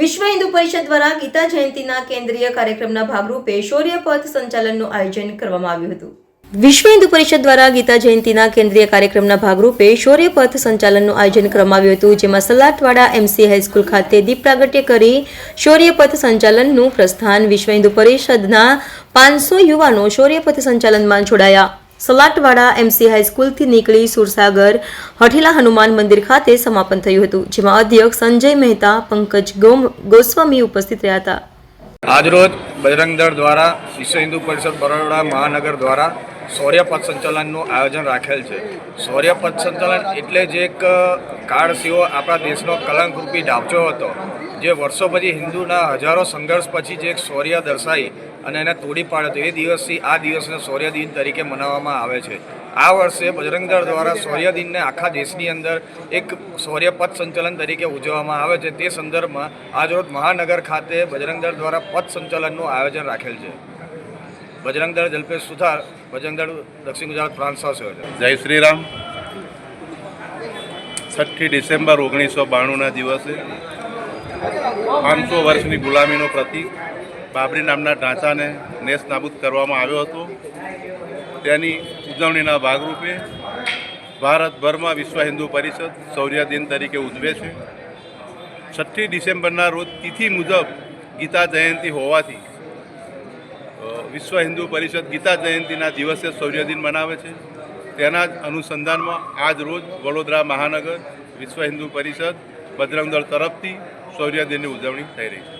વિશ્વ હિન્દુ પરિષદ દ્વારા ગીતા જયંતિના કેન્દ્રીય કાર્યક્રમના ભાગરૂપે શૌર્યપથ સંચાલનનું આયોજન કરવામાં આવ્યું હતું. વિશ્વ હિન્દુ પરિષદ દ્વારા ગીતા જયંતિના કેન્દ્રીય કાર્યક્રમના ભાગરૂપે શૌર્યપથ સંચાલનનું આયોજન કરવામાં આવ્યું હતું, જેમાં સલાટવાડા એમસી હાઈસ્કૂલ ખાતે દીપ પ્રાગટ્ય કરી શૌર્યપથ સંચાલનનું પ્રસ્થાન વિશ્વ હિન્દુ પરિષદના પાંચસો યુવાનો શૌર્યપથ સંચાલનમાં જોડાયા. સલાટવાડા એમસી હાઈસ્કૂલથી નીકળી સુરસાગર હઠીલા હનુમાન મંદિર ખાતે સમાપન થયું હતું, જેમાં અધ્યક્ષ સંજય મહેતા, પંકજ ગોસ્વામી ઉપસ્થિત રહ્યા હતા. આજરોજ બજરંગ દળ દ્વારા વિશ્વ હિન્દુ પરિષદ બરોડા મહાનગર દ્વારા શૌર્યપથ સંચાલનનું આયોજન રાખેલ છે. શૌર્યપથ સંચાલન એટલે જે એક કાળસીઓ આપણા દેશનો કલંકરૂપી ડાબચો હતો, જે વર્ષો પછી હિન્દુના હજારો સંઘર્ષ પછી જે એક શૌર્ય દર્શાવી અને એને તોડી પાડ્યો હતો એ દિવસથી આ દિવસને શૌર્ય દિન તરીકે મનાવવામાં આવે છે. આ વર્ષે બજરંગ દળ દ્વારા શૌર્ય દિનને આખા દેશની અંદર એક શૌર્યપથ સંચલન તરીકે ઉજવવામાં આવે છે. તે સંદર્ભમાં આજરોજ મહાનગર ખાતે બજરંગ દળ દ્વારા પથ સંચલનનું આયોજન રાખેલ છે. બજરંગ દળ જલ્પેશ સુથાર બજરંગ દક્ષિણ ગુજરાત પ્રાંત સહ જય શ્રી રામ છઠ્ઠી ડિસેમ્બર ઓગણીસો બાણુંના દિવસે પાંચસો વર્ષની ગુલામીનો પ્રતીક બાબરી નામના ઢાંચાને નેસ નાબૂદ કરવામાં આવ્યો હતો. તેની ઉજવણીના ભાગરૂપે ભારતભરમાં વિશ્વ હિન્દુ પરિષદ શૌર્ય દિન તરીકે ઉજવે છે. છઠ્ઠી ડિસેમ્બરના રોજ તિથિ મુજબ ગીતા જયંતિ હોવાથી વિશ્વ હિન્દુ પરિષદ ગીતા જયંતિના દિવસે શૌર્ય દિન મનાવે છે. તેના જ અનુસંધાનમાં આજ રોજ વડોદરા મહાનગર વિશ્વ હિન્દુ પરિષદ બજરંગ દળ તરફથી શૌર્ય દિનની ઉજવણી થઈ રહી છે.